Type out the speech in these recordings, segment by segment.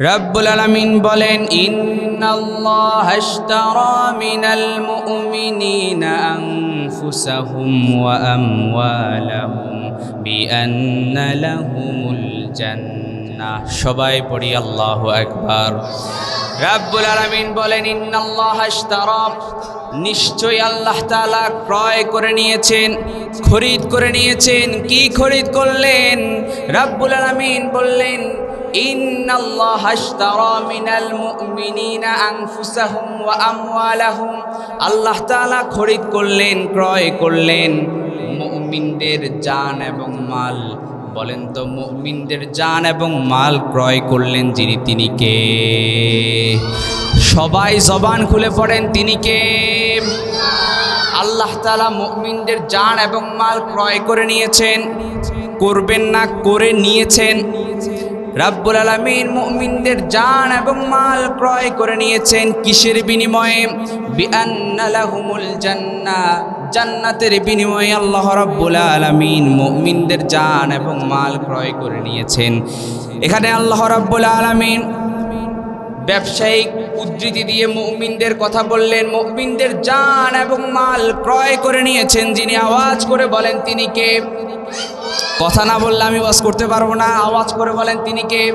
রব্বুল আলামিন বলেন সবাই পড়ি, আল্লাহ একবার রব্বুল আলামিন বলেন, ইন্নাল্লাহ নিশ্চয়ই আল্লাহ তালা ক্রয় করে নিয়েছেন, খরিদ করে নিয়েছেন। কি খরিদ করলেন? রব্বুল আলামিন বললেন إن الله اشترى من المؤمنين أنفسهم وأموالهم আল্লাহ তাআলা খরিদ করলেন ক্রয় করলেন মুমিনদের জান এবং মাল বলেন তো মুমিনদের জান এবং মাল ক্রয় করলেন যিনি তিনি কে সবাই জবান খুলে পড়েন তিনি কে আল্লাহ তাআলা মুমিনদের জান এবং মাল ক্রয় করে নিয়েছেন করবেন না করে নিয়েছেন রাব্বুল আলামিন মুমিনদের জান এবং মাল ক্রয় করে নিয়েছেন কিসের বিনিময়ে? জান্নাহ জান্নাতের বিনিময়ে আল্লাহ রাব্বুল আলামিন মুমিনদের জান এবং মাল ক্রয় করে নিয়েছেন। এখানে আল্লাহ রাব্বুল আলামিন ব্যবসায়িক উদ্ধৃতি দিয়ে মুমিনদের কথা বললেন। মুমিনদের জান এবং মাল ক্রয় করে নিয়েছেন। যিনি আওয়াজ করে বলেন, তিনি কে? কথা না বললে আমি বাস করতে পারব না। আওয়াজ করে বলেন, তিনি কে?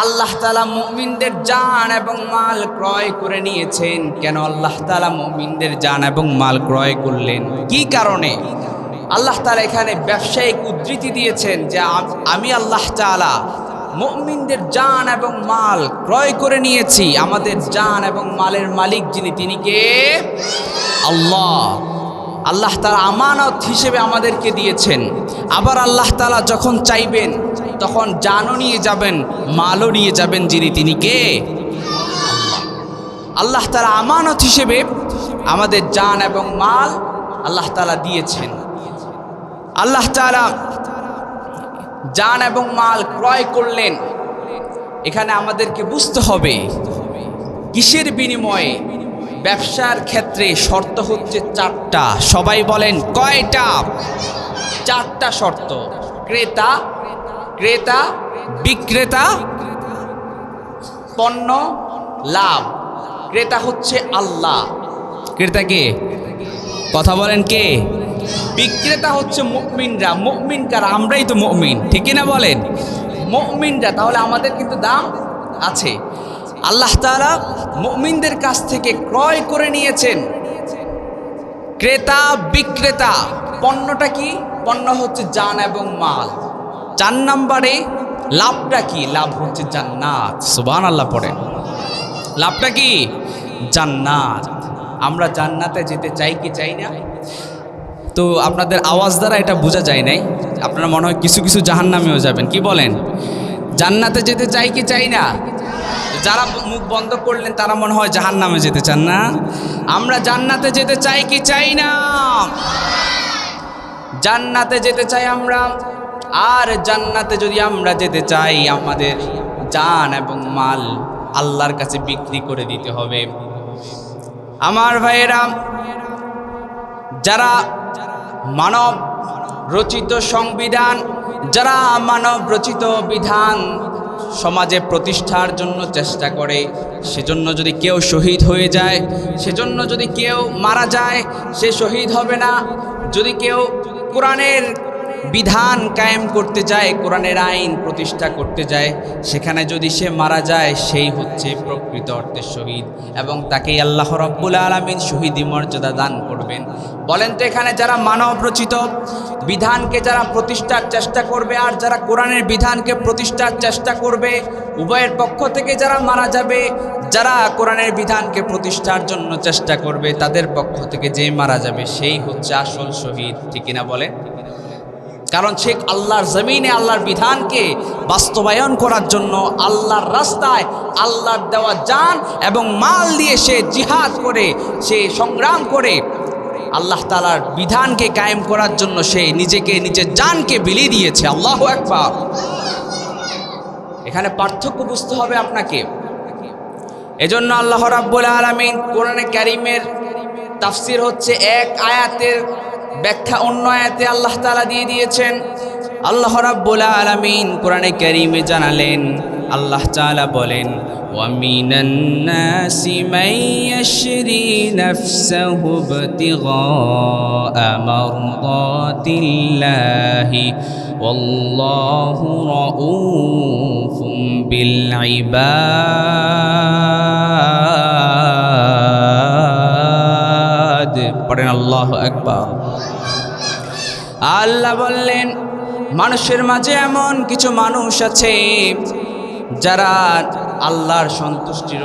আল্লাহ তালা মুমিনদের জান এবং মাল ক্রয় করে নিয়েছেন। কেন আল্লাহ তালা মুমিনদের জান এবং মাল ক্রয় করলেন? কি কারণে? আল্লাহ তালা এখানে ব্যবসায়িক উদ্ধৃতি দিয়েছেন যে আমি আল্লাহ তালা মুমিনদের জান এবং মাল ক্রয় করে নিয়েছি। আমাদের জান এবং মালের মালিক যিনি, তিনি কে? আল্লাহ। আল্লাহ তালা আমানত হিসেবে আমাদেরকে দিয়েছেন। আবার আল্লাহ তালা যখন চাইবেন, তখন জানও নিয়ে যাবেন, মালও নিয়ে যাবেন যিনি তিনি কে? আল্লাহ। তালা আমানত হিসেবে আমাদের জান এবং মাল আল্লাহ তালা দিয়েছেন। আল্লাহ তালা জান এবং মাল ক্রয় করলেন। এখানে আমাদেরকে বুঝতে হবে, কিসের বিনিময়ে ব্যবসার ক্ষেত্রে শর্ত হচ্ছে চারটা। সবাই বলেন, কয়টা? চারটা শর্ত। ক্রেতা ক্রেতা, বিক্রেতা, পণ্য, লাভ। ক্রেতা হচ্ছে আল্লাহ। ক্রেতা কে? কথা বলেন কে? বিক্রেতা হচ্ছে মুকমিনরা মুকমিন কারা? আমরাই তো মুকমিন ঠিকই না বলেন? মুকমিনরা তাহলে আমাদের কিন্তু দাম আছে। আল্লাহ তাআলা মুমিনদের কাছ থেকে ক্রয় করে নিয়েছেন। ক্রেতা, বিক্রেতা, পণ্যটা কি? পণ্য হচ্ছে জান এবং মাল। চার নাম্বারে লাভটা কি? লাভ হচ্ছে জান্নাত। সুবান আল্লাহ পড়েন। লাভটা কি? জান্নাত। আমরা জান্নাতে যেতে চাই কি চাই না? তো আপনাদের আওয়াজ দ্বারা এটা বোঝা যায় নাই। আপনারা মনে হয় কিছু কিছু জাহান্নামেও যাবেন। কি বলেন? জান্নাতে যেতে চাই কি চাই না? যারা মুখ বন্ধ করলেন, তারা মনে হয় জাহান্নামে যেতে চান না। আমরা জান্নাতে যেতে চাই কি চাই না? জান্নাতে যেতে চাই আমরা, আর জান্নাতে যদি আমরা যেতে চাই, আমাদের জান এবং মাল আল্লাহর কাছে বিক্রি করে দিতে হবে। আমার ভাইয়েরা, যারা মানব রচিত সংবিধান, যারা মানব রচিত বিধান সমাজে প্রতিষ্ঠার জন্য চেষ্টা করে, সেজন্য যদি কেউ শহীদ হয়ে যায়, সেজন্য যদি কেউ মারা যায়, সে শহীদ হবে না। যদি কেউ কোরআনের বিধান কায়েম করতে যায়, কোরআনের আইন প্রতিষ্ঠা করতে যায়, সেখানে যদি সে মারা যায়, সেই হচ্ছে প্রকৃত অর্থে শহীদ এবং তাকেই আল্লাহ রব্বুল আলমিন শহীদি মর্যাদা দান করবেন। বলেন তো এখানে যারা মানব রচিত, বিধানকে যারা প্রতিষ্ঠার চেষ্টা করবে আর যারা কোরআনের বিধানকে প্রতিষ্ঠার চেষ্টা করবে, উভয়ের পক্ষ থেকে যারা মারা যাবে, যারা কোরআনের বিধানকে প্রতিষ্ঠার জন্য চেষ্টা করবে, তাদের পক্ষ থেকে যে মারা যাবে, সেই হচ্ছে আসল শহীদ। ঠিক কিনা বলেন? কারণ সে আল্লাহর জমিনে আল্লাহর বিধানকে বাস্তবায়ন করার জন্য আল্লাহর রাস্তায় আল্লাহর দেওয়া যান এবং মাল দিয়ে সে জিহাদ করে, সে সংগ্রাম করে, আল্লাহ তালার বিধানকে কায়েম করার জন্য সে নিজেকে, নিজের জানকে বিলিয়ে দিয়েছে। আল্লাহ একবার এখানে পার্থক্য বুঝতে হবে আপনাকে। এজন্য আল্লাহ রাব্বুল আলামিন কোরআনে ক্যারিমের তাফসির হচ্ছে এক আয়াতের ব্যাখ্যা অন্য আয়াতে আল্লাহ তাআলা দিয়ে দিয়েছেন আল্লাহ রাব্বুল আলামিন কোরআনে কারিমে জানালেন আল্লাহ তাআলা বলেন ومن الناس من يشري نفسه ابتغاء مرضات الله والله رؤوف بالعباد পড়েন আল্লাহ একবার আল্লাহ বললেন মানুষের মাঝে এমন কিছু মানুষ আছে যারা আল্লাহর সন্তুষ্টির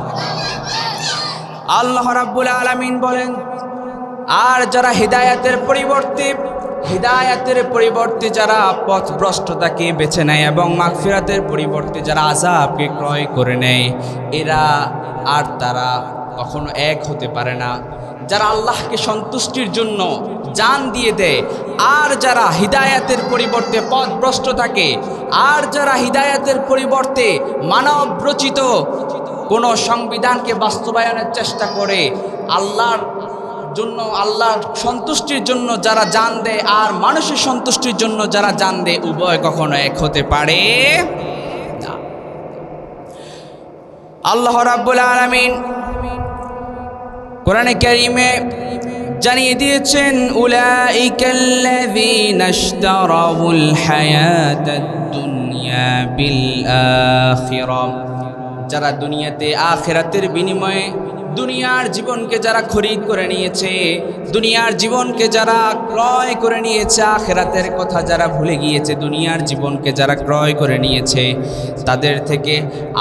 আল্লাহ রাব্বুল আলামিন বলেন, আর যারা হিদায়াতের পরিবর্তে হিদায়াতের পরিবর্তে যারা পথভ্রষ্টতাকে বেছে নেয় এবং মাগফিরাতের পরিবর্তে যারা আজাবকে ক্রয় করে নেয়, এরা আর তারা কখনো এক হতে পারে না। যারা আল্লাহকে সন্তুষ্টির জন্য জান দিয়ে দেয়, আর যারা হিদায়াতের পরিবর্তে পথভ্রষ্ট থাকে আর যারা হিদায়াতের পরিবর্তে মানব রচিত কোনো সংবিধানকে বাস্তবায়নের চেষ্টা করে আল্লাহর জন্য, আল্লাহর সন্তুষ্টির জন্য যারা জান দেয় আর মানুষের সন্তুষ্টির জন্য যারা জান দেয়, উভয় কখনো এক হতে পারে আল্লাহ রাব্বুল আলামিন কোরআনে কারিমে জানিয়ে দিয়েছেন, উলাইকাল্লাযীনা বিল আখিরাহ যারা দুনিয়াতে আখেরাতের বিনিময়ে দুনিয়ার জীবনকে যারা খরিদ করে নিয়েছে, দুনিয়ার জীবনকে যারা ক্রয় করে নিয়েছে, আখেরাতের কথা যারা ভুলে গিয়েছে, দুনিয়ার জীবনকে যারা ক্রয় করে নিয়েছে, তাদের থেকে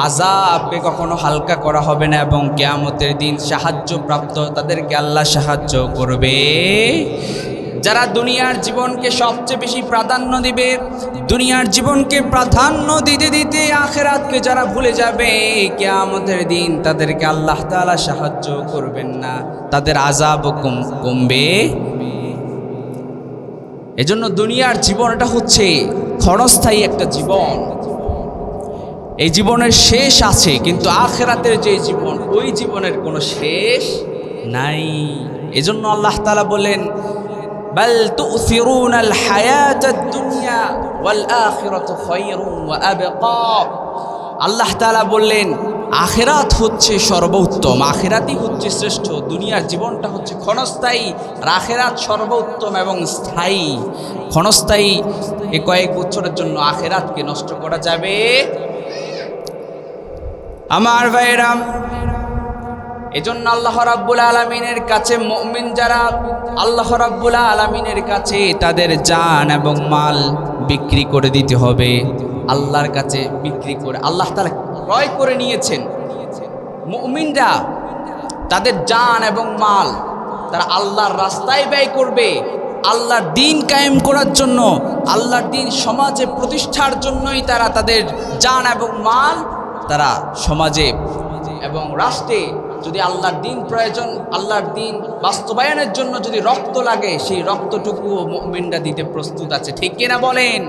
আজাবকে কখনো হালকা করা হবে না এবং কেয়ামতের দিন সাহায্য প্রাপ্ত তাদেরকে আল্লাহ সাহায্য করবে। যারা দুনিয়ার জীবনকে সবচেয়ে বেশি প্রাধান্য দিবে, দুনিয়ার জীবনকে প্রাধান্য দিতে দিতে আখেরাতকে যারা ভুলে যাবে, কেয়ামতের দিন তাদেরকে আল্লাহ তাআলা সাহায্য করবেন না। তাদের আজাব কম, কমবে। এজন্য দুনিয়ার জীবনটা হচ্ছে ক্ষণস্থায়ী একটা জীবন। এই জীবনের শেষ আছে, কিন্তু আখেরাতের যে জীবন, ওই জীবনের কোনো শেষ নাই। এজন্য আল্লাহ তাআলা বলেন بل تؤثرون الحياة الدنيا والآخرة خير وأبقى আল্লাহ তাআলা বললেন আখেরাত হচ্ছে সর্বোত্তম আখেরাতই হচ্ছে শ্রেষ্ঠ দুনিয়ার জীবনটা হচ্ছে ক্ষণস্থায়ী আর আখেরাত সর্বোত্তম এবং স্থায়ী ক্ষণস্থায়ী এ কয়েক বছরের জন্য আখেরাতকে নষ্ট করা যাবে আমার ভাইরাম এজন্য আল্লাহ রাব্বুল আলমিনের কাছে মুমিন যারা, আল্লাহ রাব্বুল আলমিনের কাছে তাদের জান এবং মাল বিক্রি করে দিতে হবে। আল্লাহর কাছে বিক্রি করে, আল্লাহ তারা ক্রয় করে নিয়েছেন। মুমিনরা তাদের জান এবং মাল তারা আল্লাহর রাস্তায় ব্যয় করবে। আল্লাহর দিন কায়েম করার জন্য, আল্লাহর দিন সমাজে প্রতিষ্ঠার জন্যই তারা তাদের জান এবং মাল তারা সমাজে এবং রাষ্ট্রে যদি আল্লাহর দিন প্রয়োজন, আল্লাহর দিন বাস্তবায়নের জন্য যদি রক্ত লাগে, সেই রক্তটুকু মিন্ডা দিতে প্রস্তুত আছে। ঠিক কিনা বলেন?